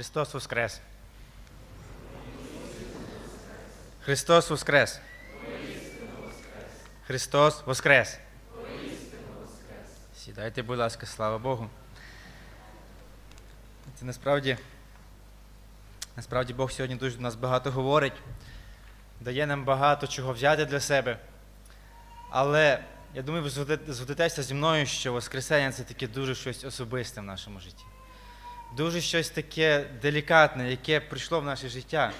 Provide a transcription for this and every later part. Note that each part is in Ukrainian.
Христос Воскрес! Христос Воскрес! Христос Воскрес! Сідайте, будь ласка, слава Богу. Це насправді, насправді Бог сьогодні дуже до нас багато говорить, дає нам багато чого взяти для себе. Але я думаю, ви згодитеся зі мною, що Воскресення це таке дуже щось особисте в нашому житті. Дуже щось таке делікатне, яке прийшло в наше життя.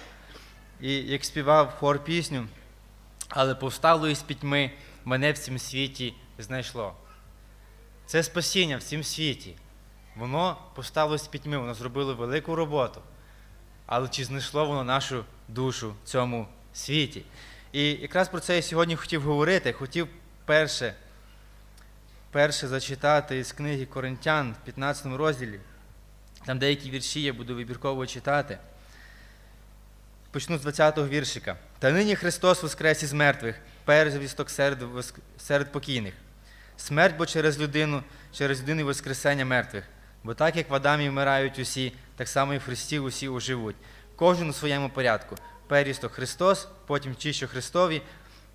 І як співав хор пісню, але повстало із пітьми мене в цім світі знайшло. Це спасіння в цім світі. Воно повстало з пітьми, воно зробило велику роботу. Але чи знайшло воно нашу душу в цьому світі? І якраз про це я сьогодні хотів говорити. Хотів перше, перше зачитати із книги Коринтян в 15 розділі. Там деякі вірші я буду вибірково читати. Почну з 20-го віршика. Та нині Христос воскрес із мертвих, перзвісток серед, серед покійних. Смерть бо через людину, через людину воскресення мертвих. Бо так як в Адамі вмирають усі, так само і в Христі усі оживуть. Кожен у своєму порядку. Перісток Христос, потім ті, Христові,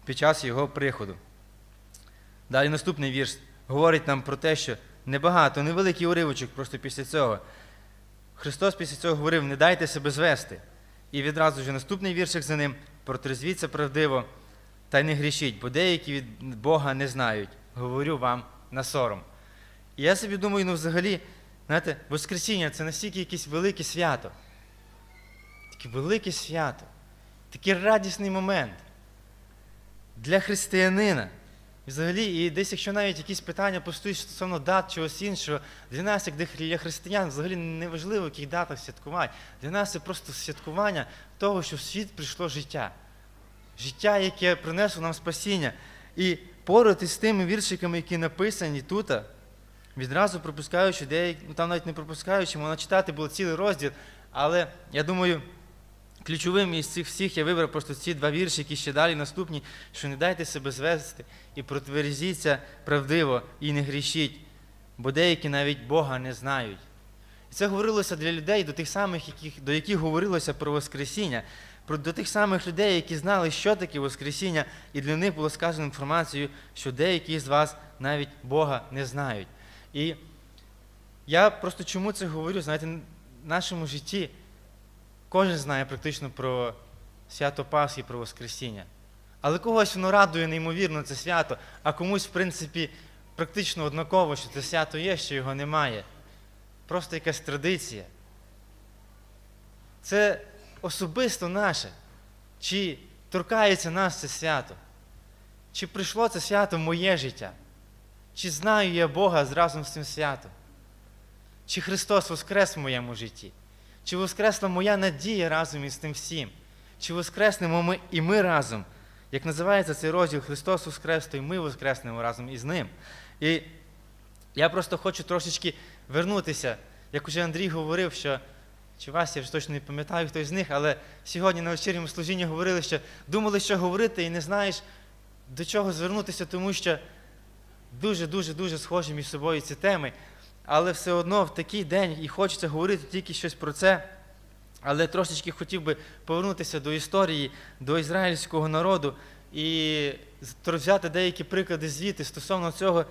під час Його приходу. Далі наступний вірш говорить нам про те, що небагато, невеликий уривочок просто після цього. Христос після цього говорив: не дайте себе звести. І відразу ж наступний віршик за ним протрезвіться правдиво та й не грішіть, бо деякі від Бога не знають. Говорю вам на сором. І я собі думаю, ну взагалі, знаєте, Воскресіння це настільки якесь велике свято. Таке велике свято, такий радісний момент для християнина. Взагалі, і десь, якщо навіть якісь питання постають стосовно дат чогось іншого, для нас, як для християн, взагалі не важливо, в яких датах святкувати. Для нас це просто святкування того, що в світ прийшло життя. Життя, яке принесло нам спасіння. І поряд із тими віршиками, які написані тут, відразу пропускаючи деякі, ну там навіть не пропускаючи, можна читати було цілий розділ. Але я думаю, ключовим із цих всіх я вибрав просто ці два вірші, які ще далі наступні, що не дайте себе звести і протверзіться правдиво і не грішіть, бо деякі навіть Бога не знають. І це говорилося для людей, до тих самих, яких, до яких говорилося про Воскресіння, про, до тих самих людей, які знали, що таке Воскресіння, і для них було сказано інформацію, що деякі з вас навіть Бога не знають. І я просто чому це говорю? Знаєте, в нашому житті кожен знає практично про свято Пасхи, про Воскресіння. Але когось воно радує неймовірно це свято, а комусь, в принципі, практично однаково, що це свято є, що його немає. Просто якась традиція. Це особисто наше. Чи торкається нас це свято? Чи прийшло це свято в моє життя? Чи знаю я Бога разом з цим святом? Чи Христос воскрес в моєму житті? Чи воскресла моя надія разом із тим всім? Чи воскреснемо ми і ми разом? Як називається цей розділ Христос Воскрес, то й ми воскреснемо разом із Ним. І я просто хочу трошечки вернутися, як уже Андрій говорив, що чи вас, я вже точно не пам'ятаю, хто з них, але сьогодні на вечірньому служінні говорили, що думали, що говорити, і не знаєш, до чого звернутися, тому що дуже-дуже дуже схожі між собою ці теми. Але все одно в такий день і хочеться говорити тільки щось про це. Але трошечки хотів би повернутися до історії, до ізраїльського народу і взяти деякі приклади звідти стосовно цього,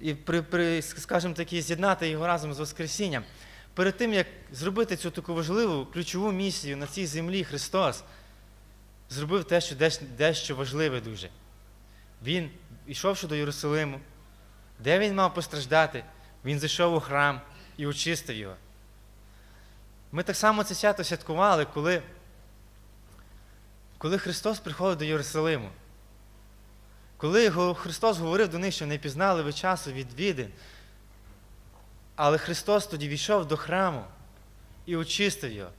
і при, при, скажімо таки, з'єднати його разом з Воскресінням. Перед тим, як зробити цю таку важливу ключову місію на цій землі, Христос зробив те, що дещо важливе дуже. Він, йшовши до Єрусалиму, де він мав постраждати, він зайшов у храм і очистив його. Ми так само це свято святкували, коли, коли Христос приходив до Єрусалиму. Коли Христос говорив до них, що не пізнали ви часу відвідин, але Христос тоді війшов до храму і очистив його,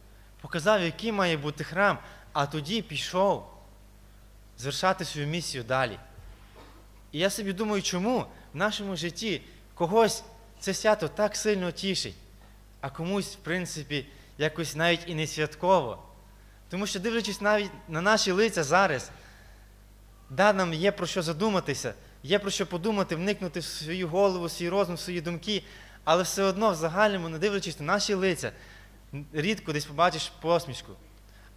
показав, який має бути храм, а тоді пішов звершати свою місію далі. І я собі думаю, чому в нашому житті когось це свято так сильно тішить, а комусь, в принципі, якось навіть і не святково. Тому що, дивлячись навіть на наші лиця зараз, да, нам є про що задуматися, є про що подумати, вникнути в свою голову, свій розум, свої думки, але все одно в загальному, не дивлячись на наші лиця, рідко десь побачиш посмішку.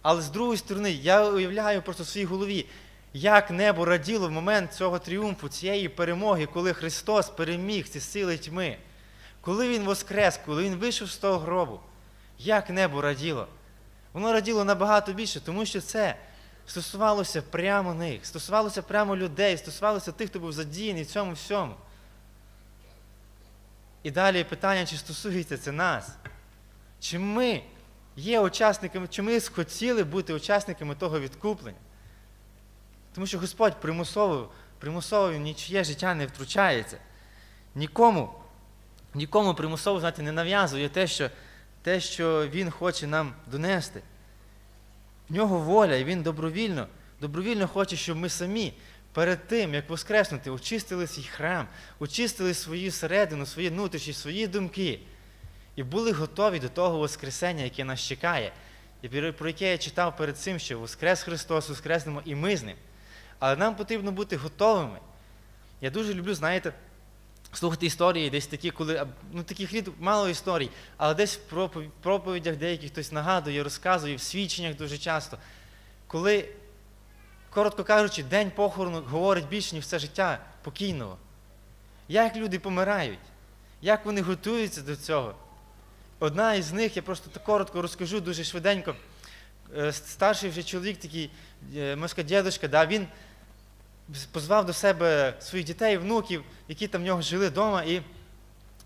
Але з другої сторони, я уявляю просто в своїй голові, як небо раділо в момент цього тріумфу, цієї перемоги, коли Христос переміг ці сили тьми, коли Він воскрес, коли Він вийшов з того гробу. Як небо раділо. Воно раділо набагато більше, тому що це стосувалося прямо них, стосувалося прямо людей, стосувалося тих, хто був задіяний в цьому всьому. І далі питання, чи стосується це нас? Чи ми є учасниками, чи ми схотіли бути учасниками того відкуплення? Тому що Господь примусово, примусово нічиє життя не втручається. Нікому, нікому примусово знаєте, не нав'язує те що, те, що Він хоче нам донести. В нього воля, і він добровільно, добровільно хоче, щоб ми самі перед тим, як воскреснути, очистили свій храм, очистили свою середину, свої внутрішні, свої думки. І були готові до того Воскресення, яке нас чекає, і про яке я читав перед цим, що Воскрес Христос, Воскреснемо і ми з ним. Але нам потрібно бути готовими. Я дуже люблю, знаєте, слухати історії, десь такі, коли ну таких рід мало історій, але десь в проповідях деяких хтось нагадує, розказує, в свідченнях дуже часто. Коли, коротко кажучи, день похорону говорить більше, ніж все життя покійного. Як люди помирають, як вони готуються до цього. Одна із них, я просто коротко розкажу дуже швиденько. Е, Старший вже чоловік, такий моська дідушка, да, він позвав до себе своїх дітей, внуків, які там в нього жили вдома, і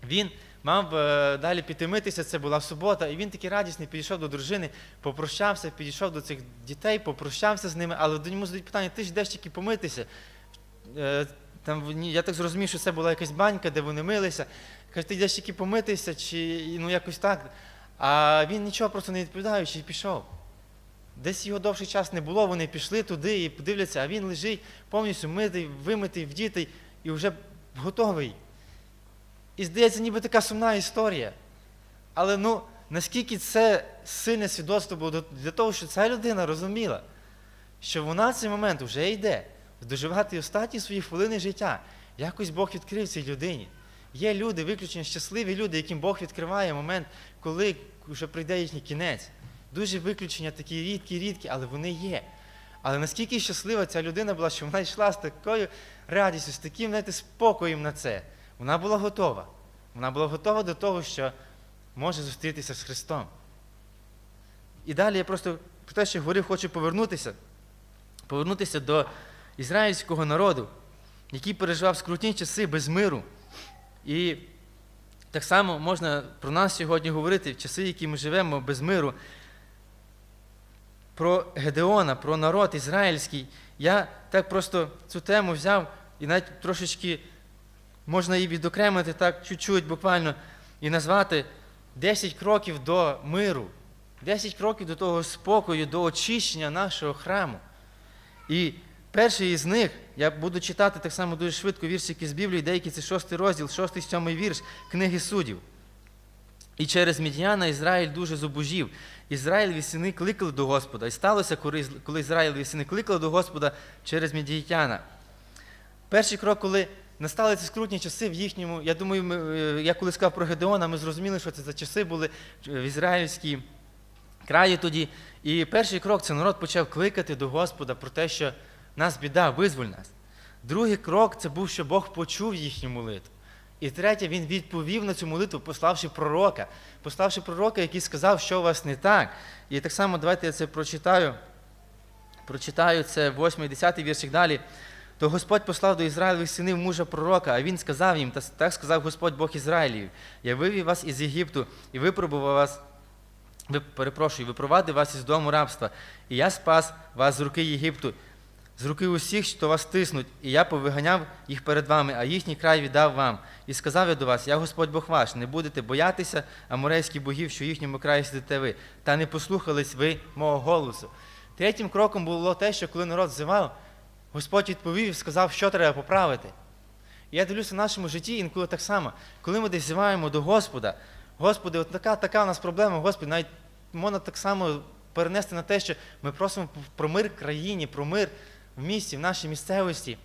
він мав е, далі піти митися, це була субота, і він такий радісний підійшов до дружини, попрощався, підійшов до цих дітей, попрощався з ними, але до ньому задають питання, ти ж йдеш тільки помитися. Е, там, Я так зрозумів, що це була якась банька, де вони милися. Каже, ти йдеш тільки помитися, чи ну якось так. А він нічого просто не відповідаючи і пішов. Десь його довший час не було, вони пішли туди і подивляться, а він лежить повністю митий, вимитий, вдітий і вже готовий. І здається, ніби така сумна історія. Але ну, наскільки це сильне свідоцтво було для того, що ця людина розуміла, що вона в цей момент вже йде доживати останні свої хвилини життя. Якось Бог відкрив цій людині. Є люди, виключно щасливі люди, яким Бог відкриває момент, коли вже прийде їхній кінець. Дуже виключення такі рідкі, рідкі, але вони є. Але наскільки щаслива ця людина була, що вона йшла з такою радістю, з таким знаєте, спокоєм на це. Вона була готова. Вона була готова до того, що може зустрітися з Христом. І далі я просто про те, що говорив, хочу повернутися, повернутися до ізраїльського народу, який переживав скрутні часи без миру. І так само можна про нас сьогодні говорити в часи, які ми живемо без миру про Гедеона, про народ ізраїльський, я так просто цю тему взяв і навіть трошечки можна її відокремити так чуть-чуть буквально і назвати 10 кроків до миру, 10 кроків до того спокою, до очищення нашого храму. І перший із них, я буду читати так само дуже швидко віршики з Біблії, деякі це шостий розділ, шостий сьомий вірш книги суддів. І через Мідіяна Ізраїль дуже зубожів. Ізраїль сини кликали до Господа. І сталося, коли Ізраїлеві сини кликали до Господа через Медіїтяна. Перший крок, коли настали ці скрутні часи в їхньому, я думаю, ми, е, я коли сказав про Гедеона, ми зрозуміли, що це за часи були в ізраїльській краї тоді. І перший крок це народ почав кликати до Господа про те, що нас біда, визволь нас. Другий крок це був, що Бог почув їхню молитву. І третє, він відповів на цю молитву, пославши пророка, пославши пророка, який сказав, що у вас не так. І так само давайте я це прочитаю. Прочитаю це 8 і 10 віршик далі. То Господь послав до Ізраїлевих синів мужа пророка, а він сказав їм, так сказав Господь Бог Ізраїлів, я вивів вас із Єгипту і випробував вас, ви, перепрошую, випровадив вас із дому рабства, і я спас вас з руки Єгипту з руки усіх, що вас тиснуть, і я повиганяв їх перед вами, а їхній край віддав вам. І сказав я до вас: Я Господь Бог ваш, не будете боятися аморейських богів, що в їхньому краї сидите ви, та не послухались ви мого голосу. Третім кроком було те, що коли народ зивав, Господь відповів і сказав, що треба поправити. І я дивлюся в нашому житті, інколи так само, коли ми десь зиваємо до Господа, Господи, от така така у нас проблема, Господи, навіть можна так само перенести на те, що ми просимо про мир країні, про мир в місті, в нашій місцевості.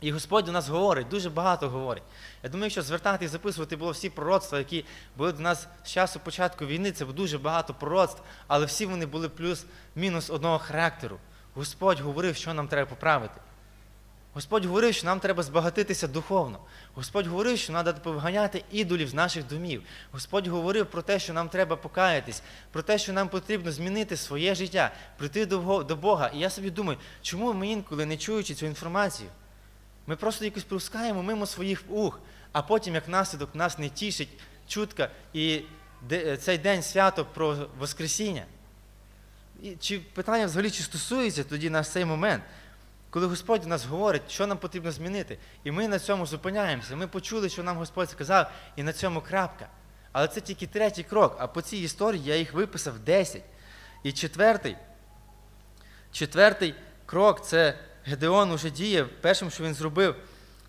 І Господь до нас говорить, дуже багато говорить. Я думаю, якщо звертати і записувати було всі пророцтва, які були до нас з часу початку війни, це було дуже багато пророцтв, але всі вони були плюс-мінус одного характеру. Господь говорив, що нам треба поправити. Господь говорив, що нам треба збагатитися духовно. Господь говорив, що треба повганяти ідолів з наших домів. Господь говорив про те, що нам треба покаятись, про те, що нам потрібно змінити своє життя, прийти до Бога. І я собі думаю, чому ми інколи, не чуючи цю інформацію, ми просто якось пропускаємо мимо своїх ух, а потім, як наслідок, нас не тішить чутка і цей день свято про Воскресіння. І чи питання взагалі чи стосується тоді нас цей момент, коли Господь нас говорить, що нам потрібно змінити, і ми на цьому зупиняємося. Ми почули, що нам Господь сказав, і на цьому крапка. Але це тільки третій крок, а по цій історії я їх виписав 10. І четвертий, четвертий крок це Гедеон уже діє, першим, що він зробив.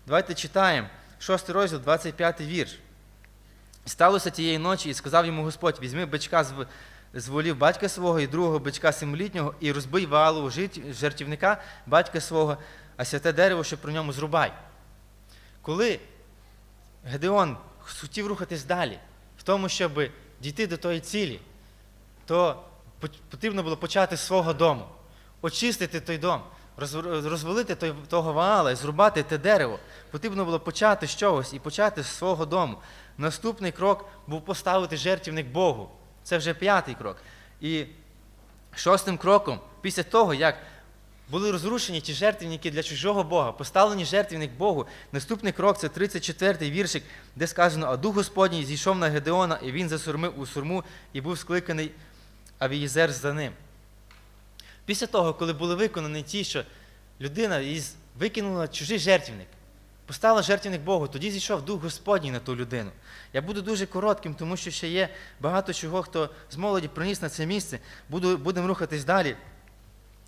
Давайте читаємо. Шостий розділ, 25 вірш. Сталося тієї ночі, і сказав йому Господь: візьми бичка з, в- з волів батька свого і другого бичка семилітнього, і розбий валу жертівника батька свого, а святе дерево, що про ньому зрубай. Коли Гедеон хотів рухатись далі, в тому, щоб дійти до тої цілі, то потрібно було почати з свого дому, очистити той дом, розвалити той, того ваала і зрубати те дерево. Потрібно було почати з чогось і почати з свого дому. Наступний крок був поставити жертвівник Богу. Це вже п'ятий крок. І шостим кроком, після того, як були розрушені ті жертвенники для чужого Бога, поставлені жертвенник Богу. Наступний крок це 34-й віршик, де сказано, а дух Господній зійшов на Гедеона, і він засурмив у сурму і був скликаний Авієзер за ним. Після того, коли були виконані ті, що людина викинула чужий жертвенник, поставила жертвенник Богу, тоді зійшов дух Господній на ту людину. Я буду дуже коротким, тому що ще є багато чого, хто з молоді приніс на це місце. Буду, будемо рухатись далі.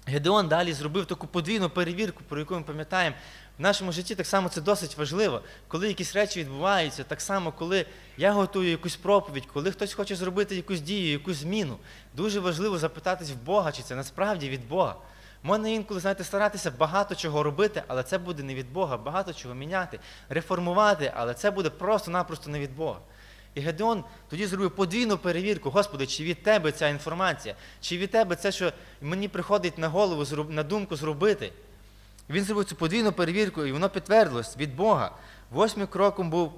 Гедеон далі зробив таку подвійну перевірку, про яку ми пам'ятаємо. В нашому житті так само це досить важливо. Коли якісь речі відбуваються, так само, коли я готую якусь проповідь, коли хтось хоче зробити якусь дію, якусь зміну, дуже важливо запитатись в Бога, чи це насправді від Бога. Можна інколи, знаєте, старатися багато чого робити, але це буде не від Бога, багато чого міняти, реформувати, але це буде просто-напросто не від Бога. І Гедеон тоді зробив подвійну перевірку, Господи, чи від тебе ця інформація, чи від тебе це, що мені приходить на голову, на думку зробити. Він зробив цю подвійну перевірку, і воно підтвердилось від Бога. Восьмим кроком був,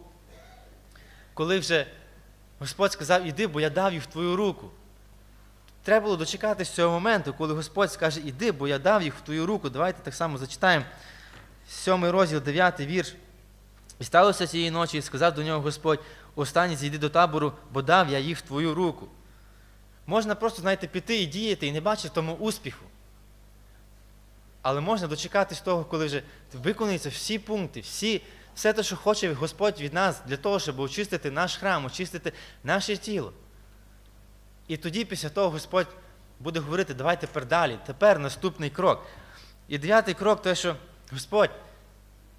коли вже Господь сказав, іди, бо я дав їх в твою руку. Треба було дочекатись цього моменту, коли Господь скаже, іди, бо я дав їх в твою руку. Давайте так само зачитаємо. Сьомий розділ, дев'ятий вірш. І сталося цієї ночі, і сказав до нього Господь, останній зійди до табору, бо дав я їх в твою руку. Можна просто, знаєте, піти і діяти і не бачити тому успіху. Але можна дочекатись того, коли вже виконуються всі пункти, всі, все те, що хоче Господь від нас для того, щоб очистити наш храм, очистити наше тіло. І тоді, після того, Господь буде говорити, давай тепер далі, тепер наступний крок. І дев'ятий крок, те, що Господь,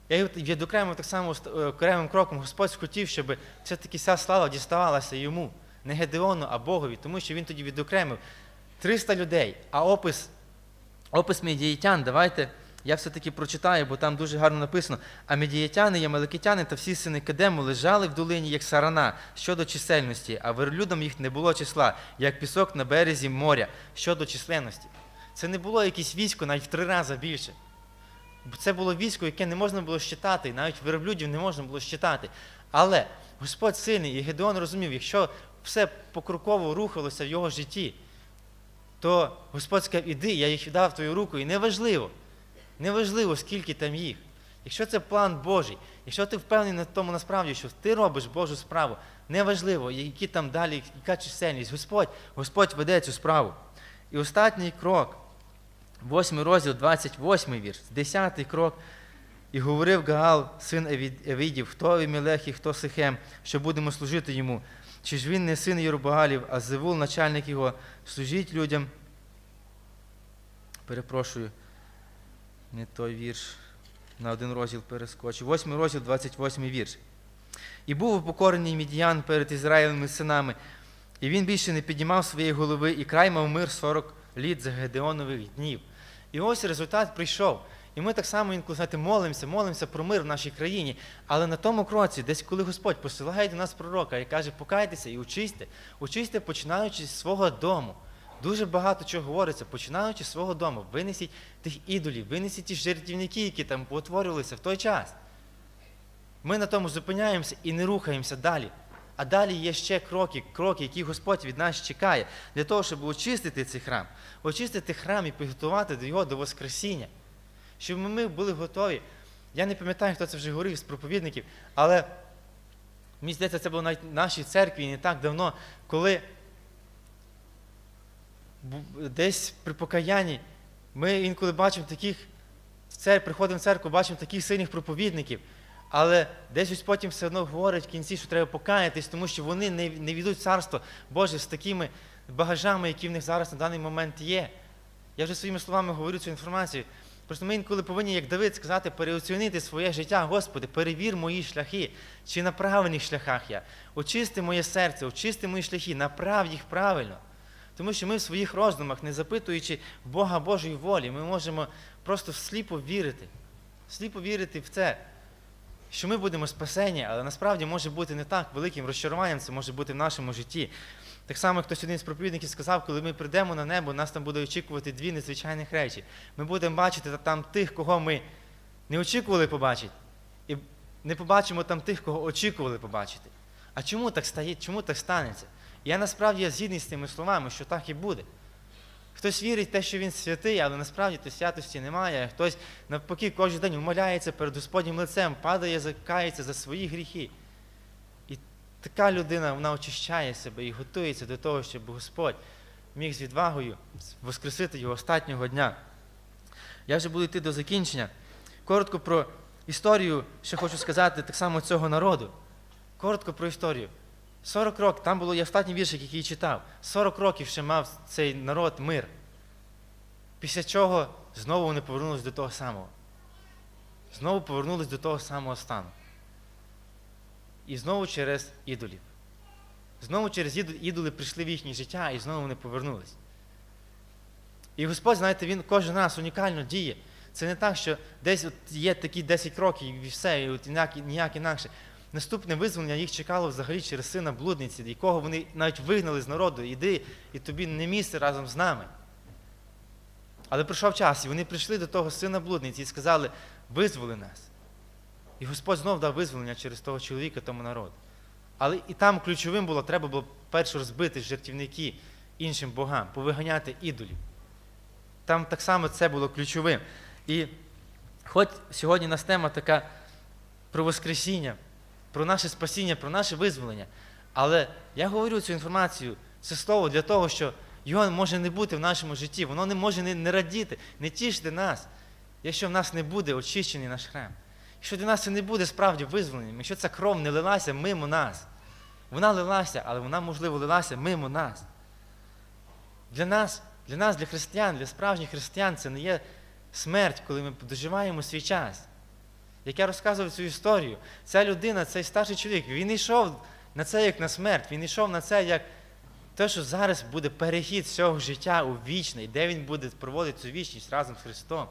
я відокремив так само е, окремим кроком, Господь хотів, щоб все-таки вся слава діставалася йому, не Гедеону, а Богові, тому що він тоді відокремив 300 людей, а опис, опис медіїтян, давайте я все-таки прочитаю, бо там дуже гарно написано. А медіятяни, ямаликитяни та всі сини Кедему лежали в долині, як сарана, щодо чисельності, а верлюдам їх не було числа, як пісок на березі моря, щодо численності. Це не було якесь військо навіть в три рази більше. Це було військо, яке не можна було щитати, навіть верблюдів не можна було щитати. Але Господь сильний, і Гедеон розумів, якщо все покроково рухалося в його житті, то Господь сказав, іди, я їх віддав в твою руку, і неважливо, неважливо, скільки там їх. Якщо це план Божий, якщо ти впевнений на тому насправді, що ти робиш Божу справу, неважливо, які там далі, яка чисельність, Господь, Господь веде цю справу. І останній крок, 8 розділ, 28 вірш, 10 крок. І говорив Гаал, син Евід- Евідів, хто Емілех і хто Сихем, що будемо служити йому. Чи ж він не син Єрубагалів, а Зевул, начальник його, служіть людям. Перепрошую, не той вірш. На один розділ перескочив. Восьмий розділ, 28 вірш. І був упокорений Мідіян перед Ізраїлевими синами, і він більше не піднімав своєї голови, і край мав мир 40 літ за Гедеонових днів. І ось результат прийшов. І ми так само інколи знаєте, молимося, молимося про мир в нашій країні. Але на тому кроці, десь коли Господь посилає до нас пророка і каже, покайтеся і учисьте, учисьте, починаючи з свого дому. Дуже багато чого говориться, починаючи з свого дому. Винесіть тих ідолів, винесіть ті жертівники, які там потворювалися в той час. Ми на тому зупиняємося і не рухаємося далі. А далі є ще кроки, кроки, які Господь від нас чекає, для того, щоб очистити цей храм, очистити храм і підготувати до його до Воскресіння. Щоб ми були готові. Я не пам'ятаю, хто це вже говорив з проповідників, але мені здається, це було навіть в нашій церкві не так давно, коли десь при покаянні ми інколи бачимо таких, приходимо в церкву, бачимо таких сильних проповідників, але десь ось потім все одно говорять в кінці, що треба покаятись, тому що вони не, не війдуть царство Боже з такими багажами, які в них зараз на даний момент є. Я вже своїми словами говорю цю інформацію. Просто ми інколи повинні, як Давид, сказати, переоцінити своє життя, Господи, перевір мої шляхи, чи на правильних шляхах я. Очисти моє серце, очисти мої шляхи, направ їх правильно. Тому що ми в своїх роздумах, не запитуючи Бога Божої волі, ми можемо просто сліпо вірити, сліпо вірити в це, що ми будемо спасені, але насправді може бути не так великим розчаруванням, це може бути в нашому житті. Так само, хтось один з проповідників сказав, коли ми прийдемо на небо, нас там буде очікувати дві незвичайних речі. Ми будемо бачити там тих, кого ми не очікували побачити, і не побачимо там тих, кого очікували побачити. А чому так стає, чому так станеться? Я насправді я згідний з тими словами, що так і буде. Хтось вірить в те, що він святий, але насправді то святості немає. Хтось навпаки кожен день вмоляється перед Господнім лицем, падає, закається за свої гріхи. І така людина вона очищає себе і готується до того, щоб Господь міг з відвагою воскресити його останнього дня. Я вже буду йти до закінчення. Коротко про історію, що хочу сказати, так само цього народу. Коротко про історію. 40 років, там було і останній віршик, який читав. 40 років ще мав цей народ мир. Після чого знову вони повернулись до того самого. Знову повернулись до того самого стану. І знову через ідолів. Знову через ідоли прийшли в їхнє життя і знову вони повернулись. І Господь, знаєте, Він кожен раз унікально діє. Це не так, що десь от є такі 10 років і все, і от ніяк, ніяк інакше. Наступне визволення їх чекало взагалі через сина блудниці, якого вони навіть вигнали з народу. Іди, і тобі не місце разом з нами. Але прийшов час, і вони прийшли до того сина блудниці і сказали, визволи нас. І Господь знов дав визволення через того чоловіка, тому народу. Але і там ключовим було, треба було перше розбити жертівники іншим богам, повиганяти ідолів. Там так само це було ключовим. І хоч сьогодні у нас тема така про Воскресіння, про наше спасіння, про наше визволення. Але я говорю цю інформацію, це слово для того, що його може не бути в нашому житті, воно не може не, радіти, не тішити нас, якщо в нас не буде очищений наш храм. Якщо для нас це не буде справді визволенням, якщо ця кров не лилася мимо нас. Вона лилася, але вона, можливо, лилася мимо нас. Для нас, для нас, для християн, для справжніх християн, це не є смерть, коли ми доживаємо свій час. Як я розказував цю історію, ця людина, цей старший чоловік, він йшов на це як на смерть, він йшов на це як те, що зараз буде перехід цього життя у вічний, де він буде проводити цю вічність разом з Христом.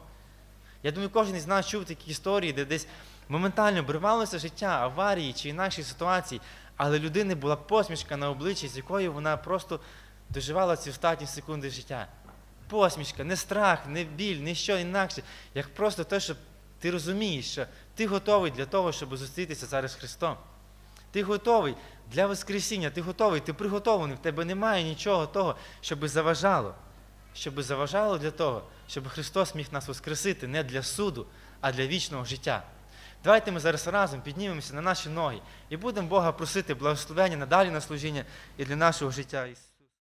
Я думаю, кожен із нас чув такі історії, де десь моментально обривалося життя, аварії чи інакші ситуації, але людини була посмішка на обличчі, з якою вона просто доживала ці останні секунди життя. Посмішка, не страх, не біль, не що інакше, як просто те, що ти розумієш, що ти готовий для того, щоб зустрітися зараз з Христом. Ти готовий для Воскресіння, ти готовий, ти приготований, в тебе немає нічого того, щоб заважало. Щоб заважало для того, щоб Христос міг нас воскресити не для суду, а для вічного життя. Давайте ми зараз разом піднімемося на наші ноги і будемо Бога просити благословення надалі на служіння і для нашого життя.